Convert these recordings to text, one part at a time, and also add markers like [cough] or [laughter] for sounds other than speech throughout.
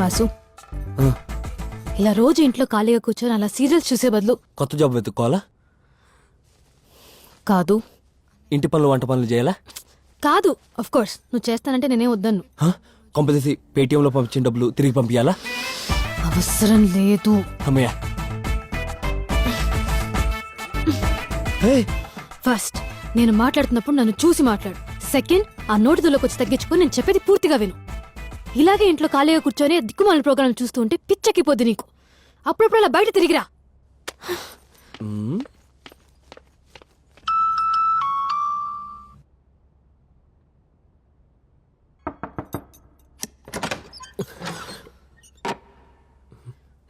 వాసు. ఇలా రోజు ఇంట్లో ఖాళీగా కూర్చొని అలా సీరియల్స్ చూసే బదులు కొత్త జాబ్ వెతుక్కోవాలా? కాదు. ఇంటి పనులు వంట పనులు చేయాలా? కాదు అఫ్ కోర్స్ నువ్వు చేస్తానంటే నేనే వద్దన్ను? కొంపదీసి పేటీఎంలో పంపించిన డబ్బులు తిరిగి పంపించాలా అవసరం లేదు. అమ్మయ్య. ఫస్ట్ నేను మాట్లాడుతున్నప్పుడు నన్ను చూసి మాట్లాడు. సెకండ్ ఆ నోటిదోలోకి వచ్చి తగ్గించుకొని నేను చెప్పేది పూర్తిగా విను. ఇలాగే ఇంట్లో ఖాళీగా కూర్చొని దిక్కుమాల ప్రోగ్రాం చూస్తూ ఉంటే పిచ్చెక్కిపోద్ది నీకు. అప్పుడప్పుడు అలా బయట తిరిగిరా.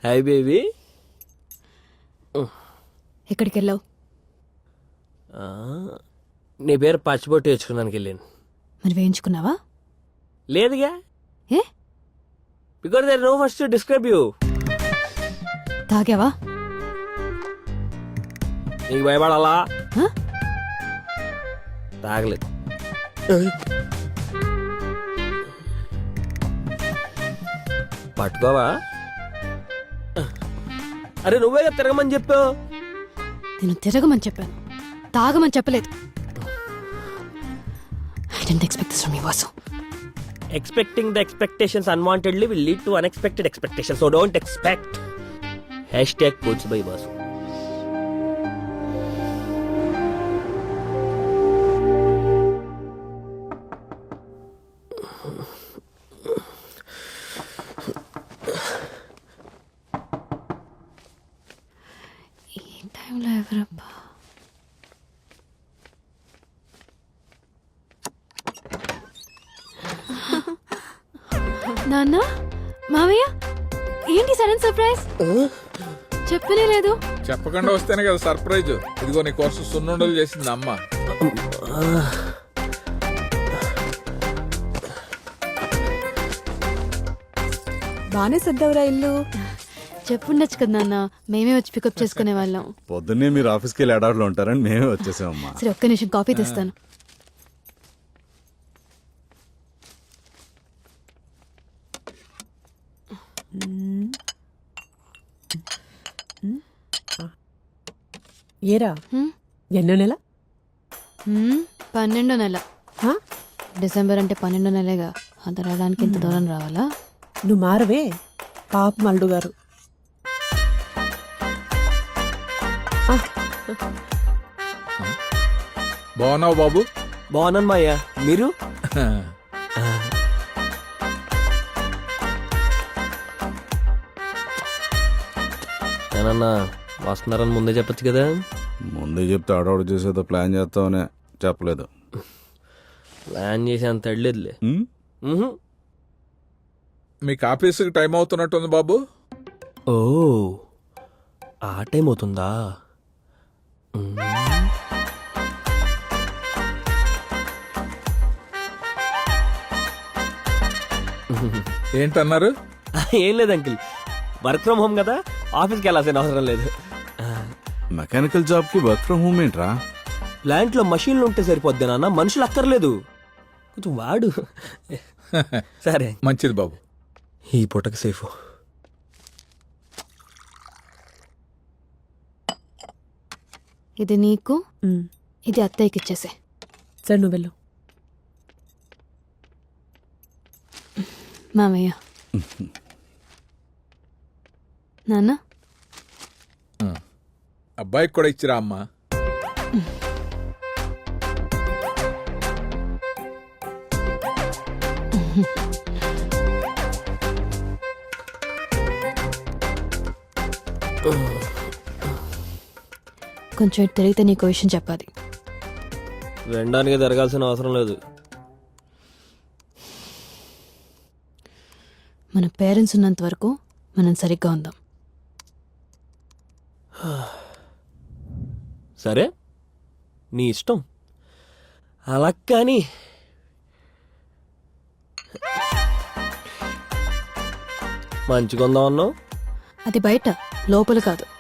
హాయ్ బేబీ ఎక్కడికి వెళ్ళావు నీ పేరు పచ్చిబొట్టు తెచ్చుకున్నానికి వెళ్ళాను. మరి వేయించుకున్నావా? లేదుగా. ఏ? Because there no first describe you తాగావా? నీకు భయపడాలా? తాగలేదు పట్టుకోవా? అరే నువ్వే తిరగమని చెప్పావు? నేను తిరగమని చెప్పాను. తాగమని చెప్పలేదు. I didn't expect this from you Vasu expecting the expectations unwantedly will lead to unexpected expectation so don't expect hashtag coach by Basu టైంలో ఎవరబ్బా నాన్న మామయ్య ఏంటి సడన్ సర్ప్రైజ్? చెప్పనే లేదు. చెప్పకుండా వస్తేనే కదా సర్ప్రైజ్. ఇదిగో నీ కోసం సున్నుండలు చేసింది అమ్మ. బానే సర్దవరా ఇల్లు. చెప్పుండొచ్చు కదా నాన్న. మేమే వచ్చి పికప్ చేసుకునే వాళ్ళం. పొద్దున్నే మీరు ఆఫీస్కి వెళ్ళి అడార్లో ఉంటారని మేమే వచ్చేసామమ్మా. సరే ఒక్క నిమిషం కాఫీ తెస్తాను. ఏరా? హ్మ్? ఎన్నో నెల? హ్మ్, పన్నెండో నెల. హా? డిసెంబర్ అంటే పన్నెండో నెలేగా. అంత రావడానికి ఇంత దూరం రావాలా? నువ్వు మారవే. పాప మల్డు గారు. బాగున్నావు బాబు? బాగున్నాను మాయ్య. మీరు? [laughs] నేనన్నా వస్తున్నారని ముందే చెప్పొచ్చు కదా? ముందే చెప్తే అడవాడు చేసేదో ప్లాన్ చేస్తామనే చెప్పలేదు. ప్లాన్ చేసి అంత అడలేదులే. ఉమ్? మీకు ఆఫీస్కి టైం అవుతున్నట్టుంది బాబు? ఓ ఆ టైం అవుతుందా. ఏంటన్నారు? [laughs] ఏం లేదు అంకిల్. వర్క్ ఫ్రమ్ హోమ్ కదా ఆఫీస్కి వెళ్ళాల్సిన అవసరం లేదు. మెకానికల్ జాబ్కి వర్క్ ఫ్రమ్ హోమ్ ఏంట్రా? ప్లాంట్లో మషిన్లు ఉంటే సరిపోద్ది నాన్న మనుషులు అక్కర్లేదు. కొంచెం వాడు. సరే. మంచిది బాబు. ఈ పూటకి సేఫ్. ఇది నీకు ఇది అత్తయ్యకి ఇచ్చేసే. సరే నువ్వు వెళ్ళు. మామయ్య. నాన్న? అబ్బాయికి కూడా ఇచ్చిరా అమ్మ? కొంచెం తెలియతే నీకు విషయం చెప్పాలి. వినడానికి జరగాల్సిన అవసరం లేదు. మన పేరెంట్స్ ఉన్నంత వరకు మనం సరిగ్గా ఉందాం. సరే? నీ ఇష్టం. అలా కానీ. మంచిగా ఉందాం అన్నావు? అది బయట లోపల కాదు.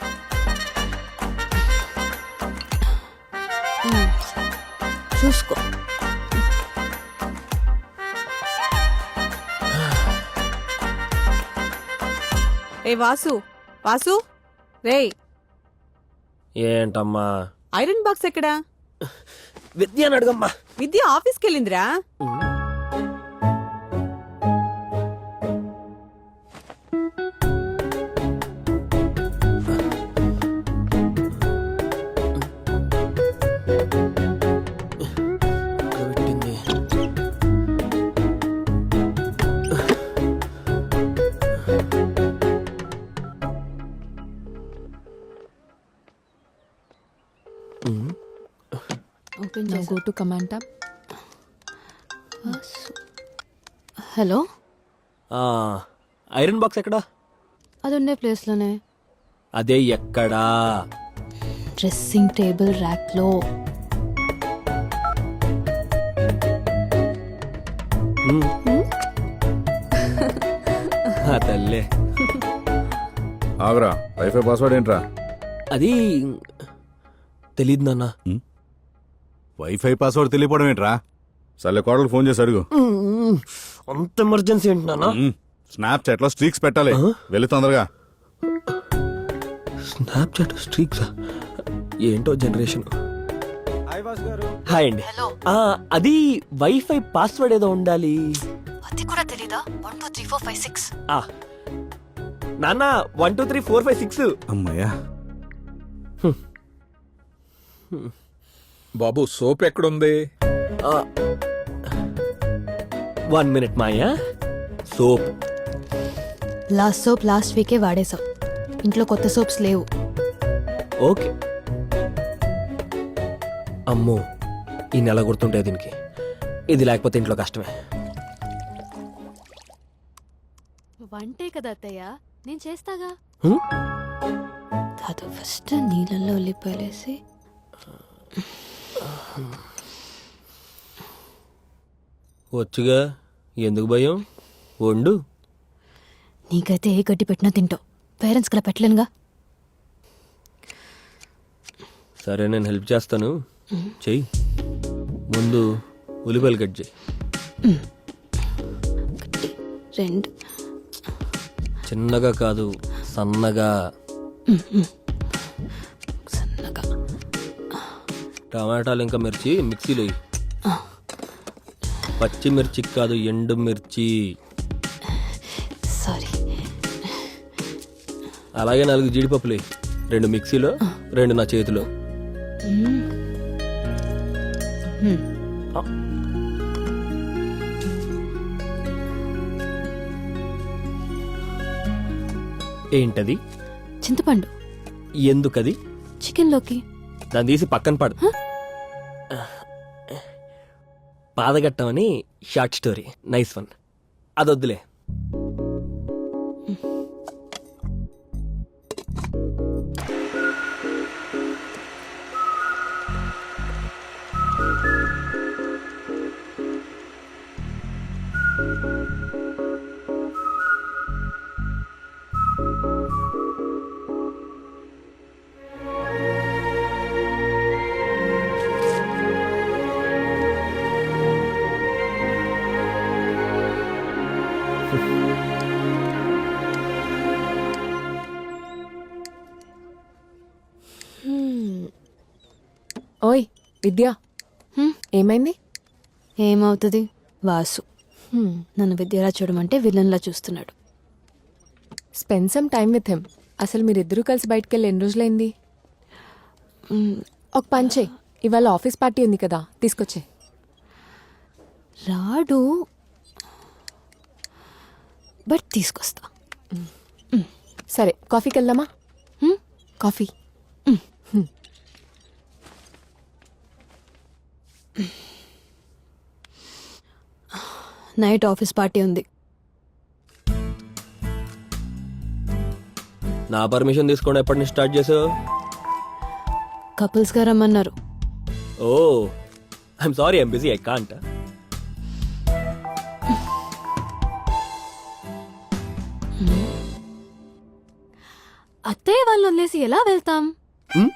ఏ వాసు వాసు? రేయ్. ఏంటమ్మా? ఐరన్ బాక్స్ ఎక్కడా? విద్య అని అడగమ్మా. విద్య ఆఫీస్కి వెళ్ళిందిరా go to command tab. Hello? Iron box ఎక్కడా? అది ఉండే ప్లేస్లోనే. అదే ఎక్కడా? డ్రెస్సింగ్ టేబుల్ ర్యాక్లో. తల్లే. ఆగరా వైఫై పాస్వర్డ్ ఏంట్రా? అది తెలియదు నాన్న. వైఫై పాస్వర్డ్ తెలియపోవడం ఏంట్రా? సర్లే కోడలు ఫోన్ చేసి అడుగు. అంత ఎమర్జెన్సీ ఏంటి నాన్న? స్నాప్ చాట్లో స్ట్రీక్స్ పెట్టాలి. వెళ్ళి తొందరగా. Snapchat streaks? ఏంటో జనరేషన్. హాయ్ అండి. ఆ, అది వైఫై పాస్వర్డ్ ఏదో ఉండాలి. అది కూడా తెలీదా? One two three four five six. ఆ. నాన్న one two three four five six. అమ్మయ్యా. బాబు సోప్ ఎక్కడుంది? One minute Maya. Soap. Last soap last వీకే వాడేసాం ఇంట్లో కొత్త సోప్స్ లేవు. ఓకే. అమ్మో ఈ నెల గుర్తుంటే దీనికి. ఇది లేకపోతే ఇంట్లో కష్టమే. వంటే కదా అత్తయ్య నేను చేస్తాగా? హ్మ్? కాదు ఫస్ట్ నీళ్ళల్లో ఉల్లిపాయలేసి. వచ్చుగా? ఎందుకు భయం? వండు. నీకైతే ఏ గడ్డి పెట్టినా తింటావు. పేరెంట్స్ కలా పెట్టలేనుగా. సరే నేను హెల్ప్ చేస్తాను. చెయ్యి. ముందు ఉల్లిపాయలు కట్ చేయి. రెండు. చిన్నగా కాదు సన్నగా. టమాటాలు ఇంకా మిర్చి మిక్సీలో. పచ్చిమిర్చి కాదు ఎండు మిర్చి. సారీ. అలాగే నాలుగు జీడిపప్పులు. రెండు మిక్సీలో రెండు నా చేతిలో. ఏంటది? చింతపండు. ఎందుకది? చికెన్లోకి. దాన్ని తీసి పక్కన పడు. పాదగట్టమని short story. Nice one. అదొద్దులే. Vidya? హ్మ్? ఏమైంది? ఏమవుతుంది? వాసు. హ్మ్. నన్ను విద్యలా చూడమంటే విలన్లా చూస్తున్నాడు. Spend some time with him అసలు మీరిద్దరూ కలిసి బయటకు వెళ్ళి ఎన్ని రోజులైంది? మ్, ఒక పంచే ఇవాళ ఆఫీస్ పార్టీ ఉంది కదా తీసుకొచ్చే. రాడు. బట్ తీసుకొస్తా. సరే కాఫీకి వెళ్దామా? హ్మ్? కాఫీ. నైట్ ఆఫీస్ పార్టీ ఉంది. నా పర్మిషన్ తీసుకోండి ఎప్పటి నుంచి స్టార్ట్ చేసావు? కపుల్స్గా రమ్మన్నారు. ఓ I'm sorry I'm busy I can't అత్తయ్య వాళ్ళని వదిలేసి ఎలా వెళ్తాం? హ్మ్?